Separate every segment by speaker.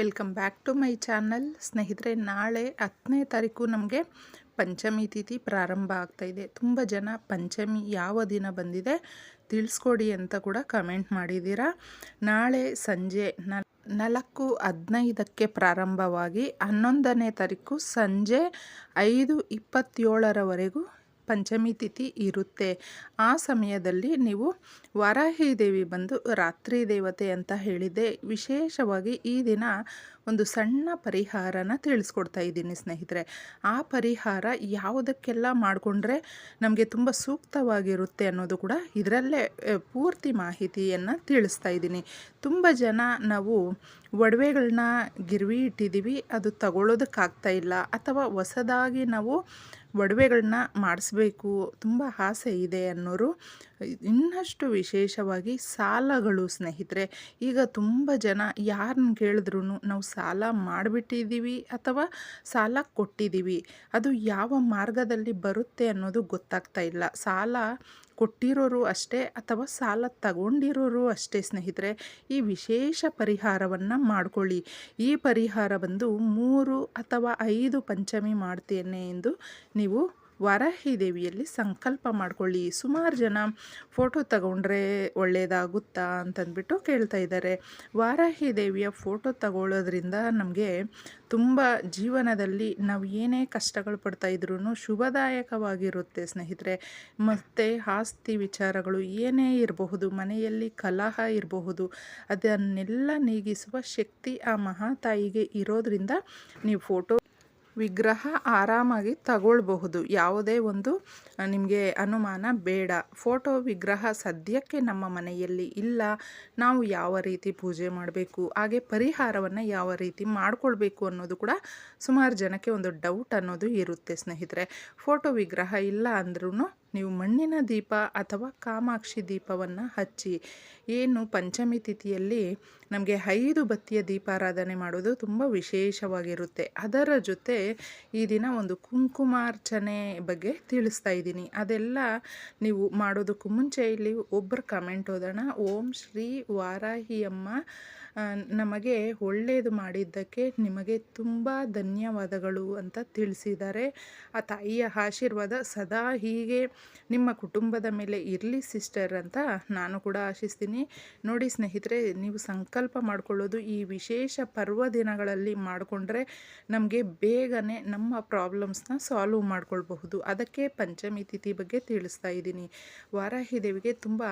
Speaker 1: Welcome back to my channel. ಸ್ನೇಹಿತರೆ, ನಾಳೆ ಹತ್ತನೇ ತಾರೀಕು ನಮಗೆ ಪಂಚಮಿ ತಿಥಿ ಪ್ರಾರಂಭ ಆಗ್ತಾ ಇದೆ. ತುಂಬ ಜನ ಪಂಚಮಿ ಯಾವ ದಿನ ಬಂದಿದೆ ತಿಳಿಸ್ಕೊಡಿ ಅಂತ ಕೂಡ ಕಮೆಂಟ್ ಮಾಡಿದ್ದೀರಾ. ನಾಳೆ ಸಂಜೆ ನಾಲ್ಕು ಹದಿನೈದಕ್ಕೆ ಪ್ರಾರಂಭವಾಗಿ ಹನ್ನೊಂದನೇ ತಾರೀಕು ಸಂಜೆ ಐದು ಇಪ್ಪತ್ತೇಳರವರೆಗೂ ಪಂಚಮಿ ತಿಥಿ ಇರುತ್ತೆ. ಆ ಸಮಯದಲ್ಲಿ ನೀವು ವಾರಾಹಿ ದೇವಿ ಬಂದು ರಾತ್ರಿ ದೇವತೆ ಅಂತ ಹೇಳಿದೆ ವಿಶೇಷವಾಗಿ ಈ ದಿನ ಒಂದು ಸಣ್ಣ ಪರಿಹಾರನ ತಿಳಿಸ್ಕೊಡ್ತಾ ಇದ್ದೀನಿ ಸ್ನೇಹಿತರೆ. ಆ ಪರಿಹಾರ ಯಾವುದಕ್ಕೆಲ್ಲ ಮಾಡಿಕೊಂಡ್ರೆ ನಮಗೆ ತುಂಬ ಸೂಕ್ತವಾಗಿರುತ್ತೆ ಅನ್ನೋದು ಕೂಡ ಇದರಲ್ಲೇ ಪೂರ್ತಿ ಮಾಹಿತಿಯನ್ನು ತಿಳಿಸ್ತಾ ಇದ್ದೀನಿ. ತುಂಬ ಜನ ನಾವು ಒಡವೆಗಳನ್ನ ಗಿರ್ವಿ ಇಟ್ಟಿದ್ದೀವಿ, ಅದು ತಗೊಳ್ಳೋದಕ್ಕಾಗ್ತಾ ಇಲ್ಲ. ಅಥವಾ ಹೊಸದಾಗಿ ನಾವು ಒಡವೆಗಳನ್ನ ಮಾಡಿಸ್ಬೇಕು, ತುಂಬ ಆಸೆ ಇದೆ ಅನ್ನೋರು, ಇನ್ನಷ್ಟು ವಿಶೇಷವಾಗಿ ಸಾಲಗಳು ಸ್ನೇಹಿತರೆ. ಈಗ ತುಂಬ ಜನ ಯಾರನ್ನ ಕೇಳಿದ್ರೂ ನಾವು ಸಾಲ ಮಾಡಿಬಿಟ್ಟಿದ್ದೀವಿ ಅಥವಾ ಸಾಲ ಕೊಟ್ಟಿದ್ದೀವಿ, ಅದು ಯಾವ ಮಾರ್ಗದಲ್ಲಿ ಬರುತ್ತೆ ಅನ್ನೋದು ಗೊತ್ತಾಗ್ತಾ ಇಲ್ಲ. ಸಾಲ ಕೊಟ್ಟಿರೋರು ಅಷ್ಟೇ ಅಥವಾ ಸಾಲ ತಗೊಂಡಿರೋರು ಅಷ್ಟೇ ಸ್ನೇಹಿತರೆ, ಈ ವಿಶೇಷ ಪರಿಹಾರವನ್ನು ಮಾಡಿಕೊಳ್ಳಿ. ಈ ಪರಿಹಾರ ಬಂದು ಮೂರು ಅಥವಾ ಐದು ಪಂಚಮಿ ಮಾಡ್ತೇನೆ ಎಂದು ನೀವು ವಾರಾಹಿ ದೇವಿಯಲ್ಲಿ ಸಂಕಲ್ಪ ಮಾಡ್ಕೊಳ್ಳಿ. ಸುಮಾರು ಜನ ಫೋಟೋ ತಗೊಂಡ್ರೆ ಒಳ್ಳೆಯದಾಗುತ್ತಾ ಅಂತಂದ್ಬಿಟ್ಟು ಕೇಳ್ತಾ ಇದ್ದಾರೆ. ವಾರಾಹಿ ದೇವಿಯ ಫೋಟೋ ತಗೊಳ್ಳೋದ್ರಿಂದ ನಮಗೆ ತುಂಬ ಜೀವನದಲ್ಲಿ ನಾವು ಏನೇ ಕಷ್ಟಗಳು ಪಡ್ತಾ ಇದ್ರೂ ಶುಭದಾಯಕವಾಗಿರುತ್ತೆ ಸ್ನೇಹಿತರೆ. ಮತ್ತು ಆಸ್ತಿ ವಿಚಾರಗಳು ಏನೇ ಇರಬಹುದು, ಮನೆಯಲ್ಲಿ ಕಲಹ ಇರಬಹುದು, ಅದನ್ನೆಲ್ಲ ನೀಗಿಸುವ ಶಕ್ತಿ ಆ ಮಹಾತಾಯಿಗೆ ಇರೋದ್ರಿಂದ ನೀವು ಫೋಟೋ ವಿಗ್ರಹ ಆರಾಮಾಗಿ ತಗೊಳ್ಬಹುದು. ಯಾವುದೇ ಒಂದು ನಿಮಗೆ ಅನುಮಾನ ಬೇಡ. ಫೋಟೋ ವಿಗ್ರಹ ಸದ್ಯಕ್ಕೆ ನಮ್ಮ ಮನೆಯಲ್ಲಿ ಇಲ್ಲ. ನಾವು ಯಾವ ರೀತಿ ಪೂಜೆ ಮಾಡಬೇಕು, ಹಾಗೆ ಪರಿಹಾರವನ್ನು ಯಾವ ರೀತಿ ಮಾಡಿಕೊಳ್ಬೇಕು ಅನ್ನೋದು ಕೂಡ ಸುಮಾರು ಜನಕ್ಕೆ ಒಂದು ಡೌಟ್ ಅನ್ನೋದು ಇರುತ್ತೆ ಸ್ನೇಹಿತರೆ. ಫೋಟೋ ವಿಗ್ರಹ ಇಲ್ಲ ಅಂದ್ರೂ ನೀವು ಮಣ್ಣಿನ ದೀಪ ಅಥವಾ ಕಾಮಾಕ್ಷಿ ದೀಪವನ್ನು ಹಚ್ಚಿ. ಏನು ಪಂಚಮಿ ತಿಥಿಯಲ್ಲಿ ನಮಗೆ ಐದು ಬತ್ತಿಯ ದೀಪಾರಾಧನೆ ಮಾಡೋದು ತುಂಬ ವಿಶೇಷವಾಗಿರುತ್ತೆ. ಅದರ ಜೊತೆ ಈ ದಿನ ಒಂದು ಕುಂಕುಮಾರ್ಚನೆ ಬಗ್ಗೆ ತಿಳಿಸ್ತಾ ಇದ್ದೀನಿ. ಅದೆಲ್ಲ ನೀವು ಮಾಡೋದಕ್ಕೂ ಮುಂಚೆ ಇಲ್ಲಿ ಒಬ್ಬರು ಕಮೆಂಟ್ ಓದೋಣ. ಓಂ ಶ್ರೀ ವಾರಾಹಿಯಮ್ಮ ನಮಗೆ ಒಳ್ಳೆಯದು ಮಾಡಿದ್ದಕ್ಕೆ ನಿಮಗೆ ತುಂಬ ಧನ್ಯವಾದಗಳು ಅಂತ ತಿಳಿಸಿದ್ದಾರೆ. ಆ ತಾಯಿಯ ಆಶೀರ್ವಾದ ಸದಾ ಹೀಗೆ ನಿಮ್ಮ ಕುಟುಂಬದ ಮೇಲೆ ಇರಲಿ ಸಿಸ್ಟರ್ ಅಂತ ನಾನು ಕೂಡ ಆಶಿಸ್ತೀನಿ. ನೋಡಿ ಸ್ನೇಹಿತರೆ, ನೀವು ಸಂಕಲ್ಪ ಮಾಡಿಕೊಳ್ಳೋದು ಈ ವಿಶೇಷ ಪರ್ವ ದಿನಗಳಲ್ಲಿ ಮಾಡಿಕೊಂಡ್ರೆ ನಮಗೆ ಬೇಗನೆ ನಮ್ಮ ಪ್ರಾಬ್ಲಮ್ಸ್ನ ಸಾಲ್ವ್ ಮಾಡ್ಕೊಳ್ಬಹುದು. ಅದಕ್ಕೆ ಪಂಚಮಿ ತಿಥಿ ಬಗ್ಗೆ ತಿಳಿಸ್ತಾ ಇದ್ದೀನಿ. ವಾರಾಹಿ ದೇವಿಗೆ ತುಂಬ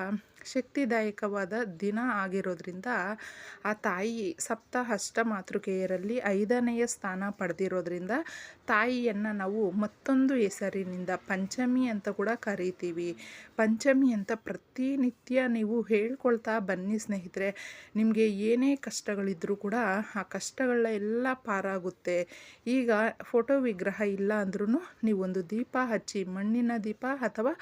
Speaker 1: ಶಕ್ತಿದಾಯಕವಾದ ದಿನ ಆಗಿರೋದ್ರಿಂದ ಆ ತಾಯಿ ಸಪ್ತ ಅಷ್ಟ ಮಾತೃಕೆಯರಲ್ಲಿ ಐದನೆಯ ಸ್ಥಾನ ಪಡೆದಿರೋದ್ರಿಂದ ತಾಯಿಯನ್ನು ನಾವು ಮತ್ತೊಂದು ಹೆಸರಿನಿಂದ ಪಂಚಮಿ ಅಂತ ಕೂಡ ಕರಿತೀವಿ. ಪಂಚಮಿ ಅಂತ ಪ್ರತಿನಿತ್ಯ ನೀವು ಹೇಳ್ಕೊಳ್ತಾ ಬನ್ನಿ ಸ್ನೇಹಿತರೆ. ನಿಮಗೆ ಏನೇ ಕಷ್ಟಗಳಿದ್ರೂ ಕೂಡ ಆ ಕಷ್ಟಗಳ ಎಲ್ಲ ಪಾರಾಗುತ್ತೆ. ಈಗ ಫೋಟೋ ವಿಗ್ರಹ ಇಲ್ಲ ಅಂದ್ರೂ ನೀವೊಂದು ದೀಪ ಹಚ್ಚಿ ಮಣ್ಣಿನ ದೀಪ ಅಥವಾ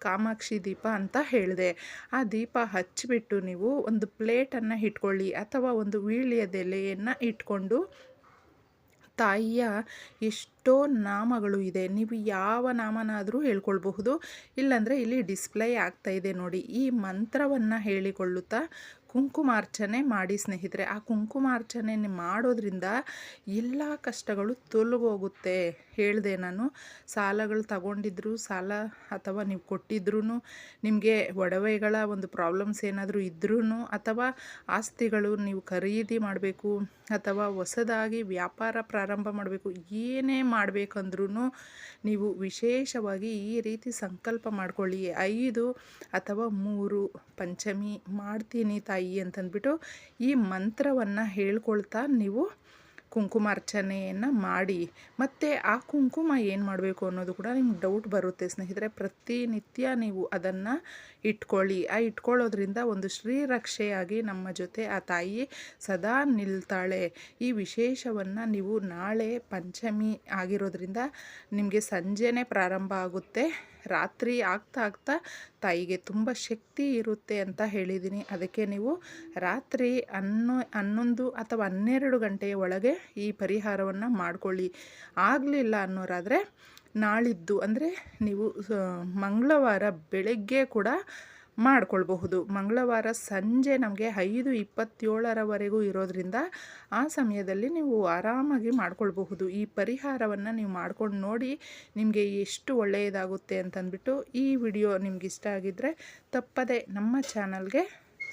Speaker 1: ಕಾಮಾಕ್ಷಿ ದೀಪ ಅಂತ ಹೇಳಿದೆ. ಆ ದೀಪ ಹಚ್ಚಿಬಿಟ್ಟು ನೀವು ಒಂದು ಪ್ಲೇಟನ್ನು ಇಟ್ಕೊಳ್ಳಿ ಅಥವಾ ಒಂದು ವೀಳ್ಯದೆಲೆಯನ್ನು ಇಟ್ಕೊಂಡು ತಾಯಿಯ ಎಷ್ಟೋ ನಾಮಗಳು ಇದೆ. ನೀವು ಯಾವ ನಾಮನಾದರೂ ಹೇಳ್ಕೊಳ್ಬಹುದು. ಇಲ್ಲಾಂದರೆ ಇಲ್ಲಿ ಡಿಸ್ಪ್ಲೇ ಆಗ್ತಾ ಇದೆ ನೋಡಿ. ಈ ಮಂತ್ರವನ್ನು ಹೇಳಿಕೊಳ್ಳುತ್ತಾ ಕುಂಕುಮಾರ್ಚನೆ ಮಾಡಿ ಸ್ನೇಹಿತರೆ, ಆ ಕುಂಕುಮಾರ್ಚನೆ ಮಾಡೋದ್ರಿಂದ ಎಲ್ಲ ಕಷ್ಟಗಳು ತೊಲಗೋಗುತ್ತೆ. ಹೇಳಿದೆ ನಾನು, ಸಾಲಗಳು ತಗೊಂಡಿದ್ರು ಸಾಲ ಅಥವಾ ನೀವು ಕೊಟ್ಟಿದ್ರೂ ನಿಮಗೆ ಒಡವೆಗಳ ಒಂದು ಪ್ರಾಬ್ಲಮ್ಸ್ ಏನಾದರೂ ಇದ್ರೂ ಅಥವಾ ಆಸ್ತಿಗಳು ನೀವು ಖರೀದಿ ಮಾಡಬೇಕು ಅಥವಾ ಹೊಸದಾಗಿ ವ್ಯಾಪಾರ ಪ್ರಾರಂಭ ಮಾಡಬೇಕು, ಏನೇ ಮಾಡಬೇಕಂದ್ರೂ ನೀವು ವಿಶೇಷವಾಗಿ ಈ ರೀತಿ ಸಂಕಲ್ಪ ಮಾಡ್ಕೊಳ್ಳಿ. ಐದು ಅಥವಾ ಮೂರು ಪಂಚಮಿ ಮಾಡ್ತೀನಿ ತಾಯಿ. ಅಂತಂದ್ಬಿಟ್ಟು ಈ ಮಂತ್ರವನ್ನು ಹೇಳ್ಕೊಳ್ತಾ ನೀವು ಕುಂಕುಮಾರ್ಚನೆಯನ್ನು ಮಾಡಿ, ಮತ್ತು ಆ ಕುಂಕುಮ ಏನು ಮಾಡಬೇಕು ಅನ್ನೋದು ಕೂಡ ನಿಮ್ಗೆ ಡೌಟ್ ಬರುತ್ತೆ ಸ್ನೇಹಿತರೆ. ಪ್ರತಿನಿತ್ಯ ನೀವು ಅದನ್ನು ಇಟ್ಕೊಳ್ಳಿ. ಆ ಇಟ್ಕೊಳ್ಳೋದ್ರಿಂದ ಒಂದು ಶ್ರೀರಕ್ಷೆಯಾಗಿ ನಮ್ಮ ಜೊತೆ ಆ ತಾಯಿ ಸದಾ ನಿಲ್ತಾಳೆ. ಈ ವಿಶೇಷವನ್ನು ನೀವು ನಾಳೆ ಪಂಚಮಿ ಆಗಿರೋದ್ರಿಂದ ನಿಮಗೆ ಸಂಜೆನೇ ಪ್ರಾರಂಭ ಆಗುತ್ತೆ. ರಾತ್ರಿ ಆಗ್ತಾ ಆಗ್ತಾ ತಾಯಿಗೆ ತುಂಬ ಶಕ್ತಿ ಇರುತ್ತೆ ಅಂತ ಹೇಳಿದ್ದೀನಿ. ಅದಕ್ಕೆ ನೀವು ರಾತ್ರಿ ಹನ್ನೊ ಹನ್ನೊಂದು ಅಥವಾ ಹನ್ನೆರಡು ಗಂಟೆಯ ಒಳಗೆ ಈ ಪರಿಹಾರವನ್ನು ಮಾಡಿಕೊಳ್ಳಿ. ಆಗಲಿಲ್ಲ ಅನ್ನೋರಾದರೆ ನಾಳಿದ್ದು, ಅಂದರೆ ನೀವು ಮಂಗಳವಾರ ಬೆಳಗ್ಗೆ ಕೂಡ ಮಾಡಿಕೊಳ್ಬಹುದು. ಮಂಗಳವಾರ ಸಂಜೆ ನಮಗೆ ಐದು ಇಪ್ಪತ್ತೇಳರವರೆಗೂ ಇರೋದ್ರಿಂದ ಆ ಸಮಯದಲ್ಲಿ ನೀವು ಆರಾಮಾಗಿ ಮಾಡ್ಕೊಳ್ಬಹುದು. ಈ ಪರಿಹಾರವನ್ನು ನೀವು ಮಾಡ್ಕೊಂಡು ನೋಡಿ ನಿಮಗೆ ಎಷ್ಟು ಒಳ್ಳೆಯದಾಗುತ್ತೆ ಅಂತಂದ್ಬಿಟ್ಟು ಈ ವಿಡಿಯೋ ನಿಮ್ಗೆ ಇಷ್ಟ ಆಗಿದ್ದರೆ ತಪ್ಪದೆ ನಮ್ಮ ಚಾನಲ್ಗೆ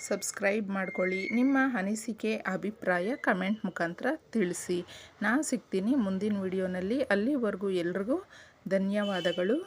Speaker 1: ಸಬ್ಸ್ಕ್ರೈಬ್ ಮಾಡ್ಕೊಳ್ಳಿ. ನಿಮ್ಮ ಅನಿಸಿಕೆ, ಅಭಿಪ್ರಾಯ ಕಮೆಂಟ್ ಮುಖಾಂತರ ತಿಳಿಸಿ. ನಾನು ಸಿಗ್ತೀನಿ ಮುಂದಿನ ವಿಡಿಯೋನಲ್ಲಿ. ಅಲ್ಲಿವರೆಗೂ ಎಲ್ರಿಗೂ ಧನ್ಯವಾದಗಳು.